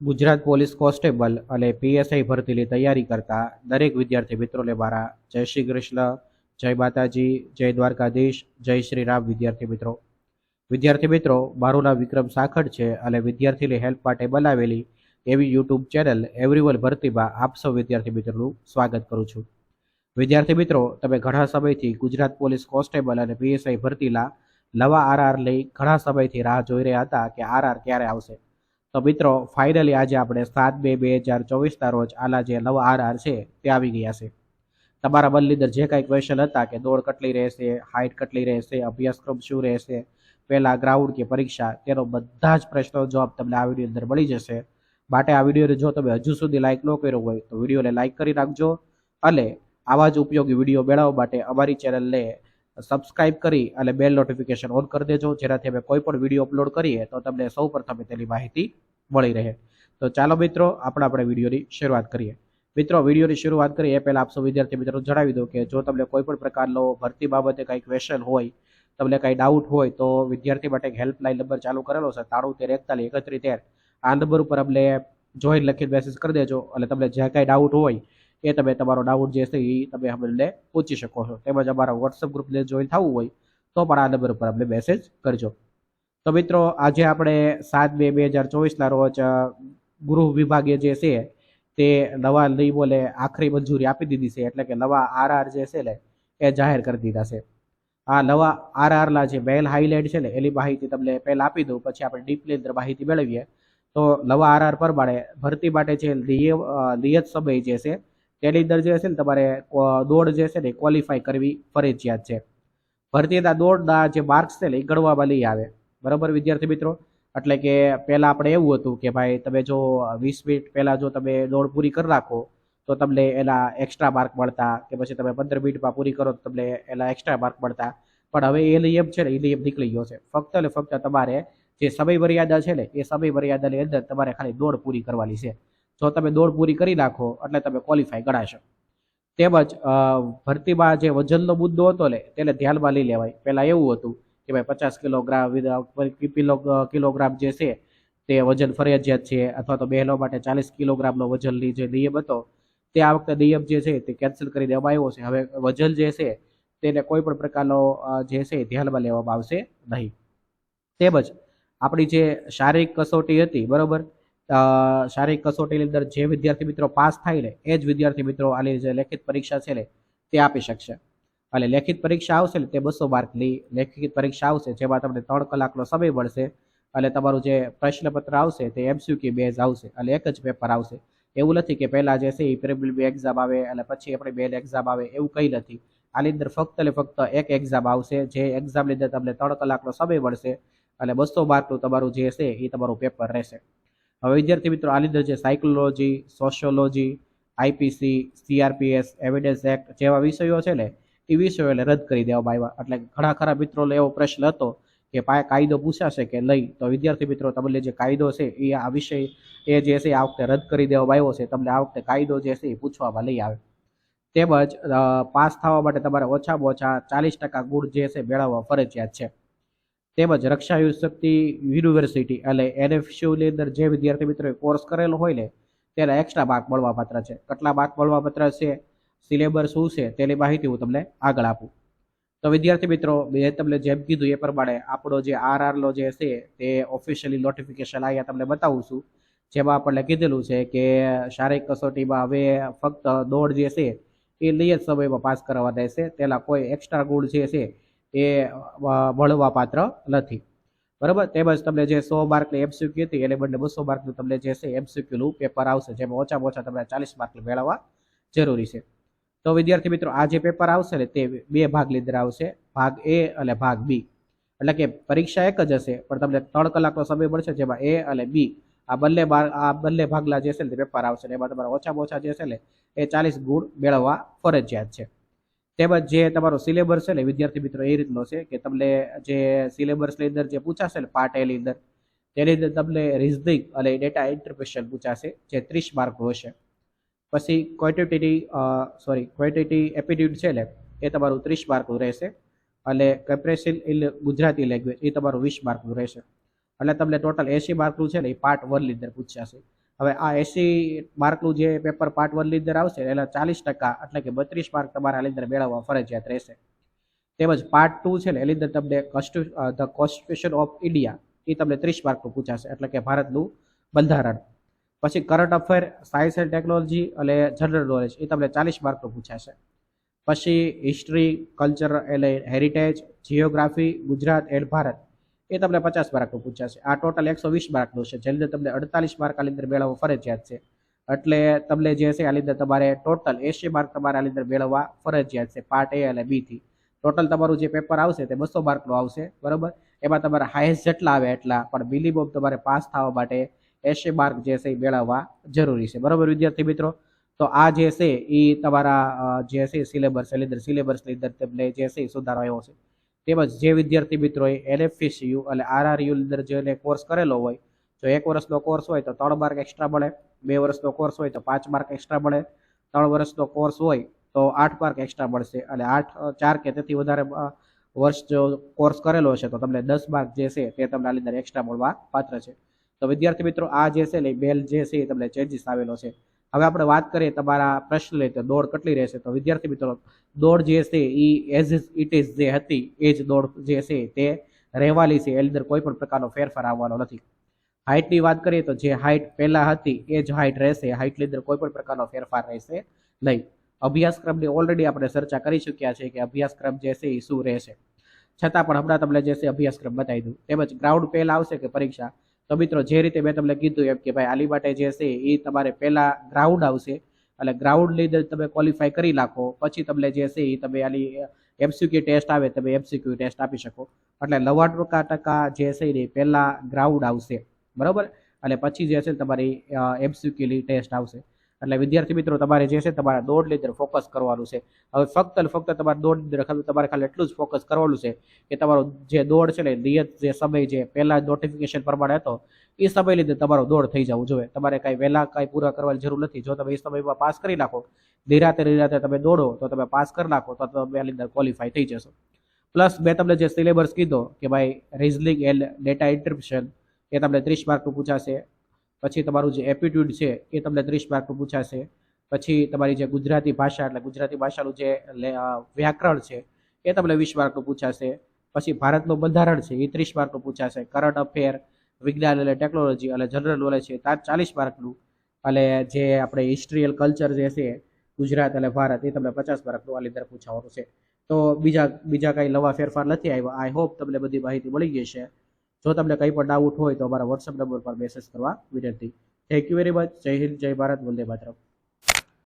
Gujarat police constable અને PSI ભરતીની તૈયારી કરતા દરેક વિદ્યાર્થી મિત્રોને મારા જય શ્રી કૃષ્ણ, જય માતાજી, જય દ્વારકાધીશ, જય શ્રી રામ વિદ્યાર્થી મિત્રો. વિદ્યાર્થી મિત્રો, મારું નામ વિક્રમ સાખડ છે અને વિદ્યાર્થીની હેલ્પ માટે બનાવેલી એવી યુટ્યુબ ચેનલ એવરીવલ ભરતીમાં આપ સૌ વિદ્યાર્થી મિત્રોનું સ્વાગત કરું છું. વિદ્યાર્થી મિત્રો, તમે ઘણા સમયથી ગુજરાત પોલીસ કોન્સ્ટેબલ અને પીએસઆઈ ભરતીના નવા આરઆર લઈ ઘણા સમયથી રાહ જોઈ રહ્યા હતા કે આરઆર ક્યારે આવશે. તો મિત્રો ફાઇનલી આજે આપણે સાત બે બે હજાર ચોવીસના રોજ આલા જે નવા આરઆર છે તે આવી ગયા છે. તમારા મનની અંદર જે કાંઈ ક્વેશ્ચન હતા કે દોડ કેટલી રહેશે હાઇટ કેટલી રહેશે, અભ્યાસક્રમ શું રહેશે, પહેલાં ગ્રાઉન્ડ કે પરીક્ષા, તેનો બધા જ પ્રશ્નો જવાબ તમને આ વીડિયો અંદર મળી જશે. માટે આ વિડીયોને જો તમે હજુ સુધી લાઇક ન કર્યો હોય તો વિડીયોને લાઇક કરી નાખજો અને આવા જ ઉપયોગી વીડિયો મેળવવા માટે અમારી ચેનલને સબસ્ક્રાઇબ કરી અને બેલ નોટિફિકેશન ઓન કરી દેજો. જેનાથી અમે કોઈ પણ વીડિયો અપલોડ કરીએ તો તમને સૌ પ્રથમે તેની માહિતી મળી રહે. તો ચાલો મિત્રો, આપણે આપણે વિડીયોની શરૂઆત કરીએ. મિત્રો, વિડીયોની શરૂઆત કરીએ એ પહેલાં આપ વિદ્યાર્થી મિત્રો જણાવી દઉં કે જો તમને કોઈ પણ પ્રકારનો ભરતી બાબતે કંઈ ક્વેશ્ચન હોય, તમને કાંઈ ડાઉટ હોય, તો વિદ્યાર્થી માટે હેલ્પલાઇન નંબર ચાલુ કરેલો છે તાણું તેર એકતાલીસ એકત્રીસ તેર. આ નંબર ઉપર અમને જોઈન લખીને મેસેજ કરી દેજો, અને તમને જે કાંઈ ડાઉટ હોય, એ તમે તમારો ડાઉટ જે છે એ તમે અમને પૂછી શકો છો. તેમજ અમારા વોટ્સઅપ ગ્રુપને જોઈન થવું હોય, તો પણ આ નંબર ઉપર અમને મેસેજ કરજો. તો મિત્રો, આજે આપણે સાત બે બે હજાર ચોવીસના રોજ ગૃહ વિભાગે જે છે, તે નવા નિયમોને આખરી મંજૂરી આપી દીધી છે. એટલે કે નવા આરઆર જે છે ને, એ જાહેર કરી દીધા છે. આ નવા આરઆરના જે મેલ હાઇલાઇટ છે ને, એની માહિતી તમને પહેલાં આપી દઉં, પછી આપણે ડીપલી અંદર માહિતી મેળવીએ. તો નવા આરઆર પ્રમાણે ભરતી માટે જે નિયત સમય જે છે, તેની અંદર જે છે ને, તમારે દોડ જે છે ને ક્વોલિફાય કરવી ફરજિયાત છે. ભરતીના દોડના જે માર્ક્સ છે ને, એ ગણવામાં નહીં આવે. બરાબર, વિદ્યાર્થી મિત્રો? એટલે કે પહેલાં આપણે એવું હતું કે ભાઈ, તમે જો વીસ મિનિટ પહેલાં જો તમે દોડ પૂરી કરી રાખો, તો તમને એના એક્સ્ટ્રા માર્ક મળતા કે પછી તમે પંદર મિનિટમાં પૂરી કરો, તો તમને એના એક્સ્ટ્રા માર્ક મળતા. પણ હવે એ નિયમ છે ને, એ નિયમ નીકળી ગયો છે. ફક્ત ને ફક્ત તમારે જે સમય મર્યાદા છે ને, એ સમય મર્યાદાની અંદર તમારે ખાલી દોડ પૂરી કરવાની છે. જો તમે દોડ પૂરી કરી નાખો, એટલે તમે ક્વોલિફાય ગણાશો. તેમજ ભરતીમાં જે વજનનો મુદ્દો હતો ને, તેને ધ્યાનમાં લઈ લેવાય. પહેલાં એવું હતું કે ભાઈ પચાસ કિલોગ્રામ કિલો કિલોગ્રામ જે છે તે વજન ફરજિયાત છે અથવા તો બહેનો માટે ચાલીસ કિલોગ્રામનો વજનની જે નિયમ હતો, તે આ વખતે નિયમ જે છે તે કેન્સલ કરી દેવામાં આવ્યો છે. હવે વજન જે છે તેને કોઈ પણ પ્રકારનો જે છે ધ્યાનમાં લેવામાં આવશે નહીં. તેમજ આપણી જે શારીરિક કસોટી હતી, બરોબર? શારીરિક કસોટીની અંદર જે વિદ્યાર્થી મિત્રો પાસ થાય ને, એ જ વિદ્યાર્થી મિત્રો આની જે લેખિત પરીક્ષા છે ને, તે આપી શકશે. અને લેખિત પરીક્ષા આવશે ને તે બસો માર્કની લેખિત પરીક્ષા આવશે, જેમાં તમને ત્રણ કલાકનો સમય મળશે. અને તમારું જે પ્રશ્નપત્ર આવશે તે એમસીક્યુ બેઝ આવશે અને એક જ પેપર આવશે. એવું નથી કે પહેલાં જે છે એ પ્રિલિમિનરી એક્ઝામ આવે અને પછી આપણી બે એક્ઝામ આવે, એવું કંઈ નથી. આની અંદર ફક્ત ને ફક્ત એક એક્ઝામ આવશે, જે એક્ઝામની અંદર તમને ત્રણ કલાકનો સમય મળશે અને બસો માર્કનું તમારું જે છે એ તમારું પેપર રહેશે. હવે વિદ્યાર્થી મિત્રો, આની અંદર જે psychology sociology IPC CRPC evidence act જેવા વિષયો છે ને એ વિષયો એટલે રદ કરી દેવામાં આવ્યા. એટલે ઘણા ખરા મિત્રોને એવો પ્રશ્ન હતો કે કાયદો પૂછાશે કે લઈ તો વિદ્યાર્થી મિત્રો, તમને જે કાયદો છે એ આ વિષય, એ જે છે આ વખતે રદ કરી દેવામાં આવ્યો છે. તમને આ વખતે કાયદો જે છે એ પૂછવામાં લઈ આવે. તેમજ પાસ થવા માટે તમારે ઓછામાં ઓછા ચાલીસ ટકા ગુણ જે છે મેળવવા ફરજિયાત છે. તેમજ રક્ષા શક્તિ યુનિવર્સિટી એટલે એનએફસીયુની અંદર જે વિદ્યાર્થી મિત્રોએ કોર્સ કરેલો હોય ને, તેના એક્સ્ટ્રા માર્ક મળવા પાત્ર છે. કેટલા માર્ક મળવા પાત્ર છે? સિલેબસ શું છે તેની માહિતી હું તમને આગળ આપું. તો વિદ્યાર્થી મિત્રો, મેં તમને જેમ કીધું એ પ્રમાણે આપણો જે આરઆરનો જે છે તે ઓફિશિયલી નોટિફિકેશન અહીંયા તમને બતાવું છું. જેમાં આપણને કીધેલું છે કે શારીરિક કસોટીમાં હવે ફક્ત દોડ જે છે એ નિયત સમયમાં પાસ કરવા દેશે તેના કોઈ એક્સ્ટ્રા ગુણ જે છે એ મળવા પાત્ર નથી. બરાબર? તેમજ તમને જે સો માર્કની એમસીક્યુ હતી, એને બદલે બસો માર્કનું તમને જે છે એમસીક્યુનું પેપર આવશે, જેમાં ઓછામાં ઓછા તમને ચાલીસ માર્ક મેળવવા જરૂરી છે. તો વિદ્યાર્થી મિત્રો, આ જે પેપર આવશે ને, તે બે ભાગ અંદર આવશે. ભાગ એ અને ભાગ બી એટલે કે પરીક્ષા એક જ હશે, પણ તમને ત્રણ કલાકનો સમય મળશે, જેમાં એ અને બી આ બંને આ બંને ભાગલા જે છે ને પેપર આવશે ને, એમાં તમારા ઓછામાં ઓછા જે છે ને, એ ચાલીસ ગુણ મેળવવા ફરજિયાત છે. તેમજ જે તમારો સિલેબસ છે ને, વિદ્યાર્થી મિત્રો, એ રીતનો છે કે તમને જે સિલેબસની અંદર જે પૂછાશે ને પાર્ટ એની અંદર, તેની અંદર તમને રિઝનિંગ અને ડેટા ઇન્ટરપ્રિટેશન પૂછાશે, જે ત્રીસ માર્કનું હશે. પછી ક્વોન્ટિટી સોરી ક્વોન્ટિટી એપિટ્યુડ છે ને એ તમારું ત્રીસ માર્કનું રહેશે. અને કમ્પ્રેસિવ ઇન ગુજરાતી લેંગ્વેજ એ તમારું વીસ માર્કનું રહેશે. એટલે તમને ટોટલ એસી માર્કનું છે ને, એ પાર્ટ વનની અંદર પૂછાશે હવે આ એસી માર્કનું જે પેપર પાર્ટ વનની અંદર આવશે એટલે ચાલીસ ટકા એટલે કે બત્રીસ માર્ક તમારે અંદર મેળવવા ફરજિયાત રહેશે. તેમજ પાર્ટ ટુ છે ને, એની અંદર તમને ધ કોન્સ્ટિટ્યુશન ઓફ ઇન્ડિયા એ તમને ત્રીસ માર્કનું પૂછાશે. એટલે કે ભારતનું બંધારણ. પછી current affair science and technology અને જનરલ નોલેજ એ તમને ચાલીસ માર્કનું પૂછાશે. પછી હિસ્ટ્રી કલ્ચર એટલે heritage geography Gujarat and Bharat, એ તમને પચાસ માર્કનું પૂછાશે. આ ટોટલ એકસો વીસ માર્કનું છે, જેની અંદર તમને અડતાલીસ માર્ક આની અંદર મેળવવા ફરજિયાત છે. એટલે તમને જે છે, આની અંદર તમારે ટોટલ એસી માર્ક તમારે આની અંદર મેળવવા ફરજિયાત છે પાર્ટ એ અને બીથી ટોટલ તમારું જે પેપર આવશે, તે બસો માર્કનું આવશે, બરાબર? એમાં તમારે હાઈએસ્ટ જેટલા આવે એટલા, પણ મિનિમમ તમારે પાસ થવા માટે એસી માર્ક જે છે એ મેળવવા જરૂરી છે. બરાબર વિદ્યાર્થી મિત્રો? તો આ જે છે એ તમારા જે છે સિલેબસ અંદર સિલેબસની અંદર તમને જે છે સુધારો આવ્યો છે. તેમજ જે વિદ્યાર્થી મિત્રોએ એનએફસીસીયુ એટલે આરઆરયુની અંદર જેને કોર્સ કરેલો હોય, જો એક વર્ષનો કોર્સ હોય તો ત્રણ માર્ક એક્સ્ટ્રા મળે, બે વર્ષનો કોર્સ હોય તો પાંચ માર્ક એક્સ્ટ્રા મળે, ત્રણ વર્ષનો કોર્સ હોય તો આઠ માર્ક એક્સ્ટ્રા મળશે અને આઠ ચાર કે તેથી વધારે વર્ષ જો કોર્સ કરેલો છે તો તમને દસ માર્ક જે છે તે તમને આની અંદર એક્સ્ટ્રા મળવા પાત્ર છે. તો વિદ્યાર્થી મિત્રો, આ જે છે બેલ જે છે એ તમને ચેન્જીસ આવેલો છે. હવે આપણે વાત કરીએ તમારા પ્રશ્ન લઈ તો દોડ કેટલી રહેશે? તો વિદ્યાર્થી મિત્રો, દોડ જે છે એ એઝ ઇટ ઇઝ જે હતી, એ જ દોડ જે છે તે રહેવાની છે. એની અંદર કોઈ પણ પ્રકારનો ફેરફાર આવવાનો નથી. હાઇટની વાત કરીએ તો જે હાઇટ પહેલાં હતી, એ જ હાઇટ રહેશે. હાઇટની અંદર કોઈ પણ પ્રકારનો ફેરફાર રહેશે નહીં. અભ્યાસક્રમની ઓલરેડી આપણે ચર્ચા કરી ચૂક્યા છે કે અભ્યાસક્રમ જે છે એ શું રહેશે. છતાં પણ હમણાં તમને જે છે અભ્યાસક્રમ બતાવી દઉં. તેમજ ગ્રાઉન્ડ પહેલાં આવશે કે પરીક્ષા? તો મિત્રો, જે રીતે મેં તમને કીધું એમ કે ભાઈ આલી માટે જે છે એ તમારે પહેલા ગ્રાઉન્ડ આવશે. એટલે ગ્રાઉન્ડ લીધે તમે ક્વોલિફાય કરી નાખો. પછી તમને જે છે એ તમે આલી એમસીક્યુ ટેસ્ટ આવે તમે એમસીક્યુ ટેસ્ટ આપી શકો. એટલે નવ્વાણું ટકા જે છે એ પહેલાં ગ્રાઉન્ડ આવશે. બરાબર? અને પછી જે છે તમારી એમસીક્યુની ટેસ્ટ આવશે. એટલે વિદ્યાર્થી મિત્રો, તમારે જે છે તમારા દોઢ લીટર ફોકસ કરવાનું છે. હવે ફક્ત ફક્ત તમારે દોઢ લીટર તમારે ખાલી એટલું જ ફોકસ કરવાનું છે કે તમારો જે દોડ છે ને, નિયત જે સમય જે પહેલા નોટિફિકેશન પ્રમાણે હતો, એ સમય લીધે તમારો દોડ થઈ જવું જોઈએ. તમારે કાંઈ વહેલા કાંઈ પૂરા કરવાની જરૂર નથી. જો તમે એ સમયમાં પાસ કરી નાખો, નિરાતે નિરાતે તમે દોડો, તો તમે પાસ કરી નાખો, તો તમે એની અંદર ક્વોલિફાય થઈ જશો. પ્લસ મેં તમને જે સિલેબસ કીધો કે ભાઈ રિઝનિંગ એન્ડ ડેટા ઇન્ટરપ્રિશન એ તમને ત્રીસ માર્કનું પૂછાશે. પછી તમારું જે એપ્ટિટ્યૂડ છે એ તમને ત્રીસ માર્કનું પૂછાશે. પછી તમારી જે ગુજરાતી ભાષા, એટલે ગુજરાતી ભાષાનું જે વ્યાકરણ છે, એ તમને વીસ માર્કનું પૂછાશે. પછી ભારતનું બંધારણ છે, એ ત્રીસ માર્કનું પૂછાશે. કરંટ અફેર વિજ્ઞાન અને ટેકનોલોજી અને જનરલ નોલેજ છે ત્યાં ચાલીસ માર્કનું. અને જે આપણે હિસ્ટ્રીયલ કલ્ચર જે છે, ગુજરાત અને ભારત, એ તમને પચાસ માર્કનું આની અંદર પૂછાવાનું છે. તો બીજા બીજા કાંઈ નવા ફેરફાર નથી આવ્યા. આઈ હોપ તમને બધી માહિતી મળી ગઈ છે જો તમને કંઈ પણ ડાઉટ હોય તો અમારા વોટ્સઅપ નંબર પર મેસેજ કરવા વિનંતી. થેન્ક યુ વેરી મચ જય હિન્દ, જય ભારત. વંદે માતરમ.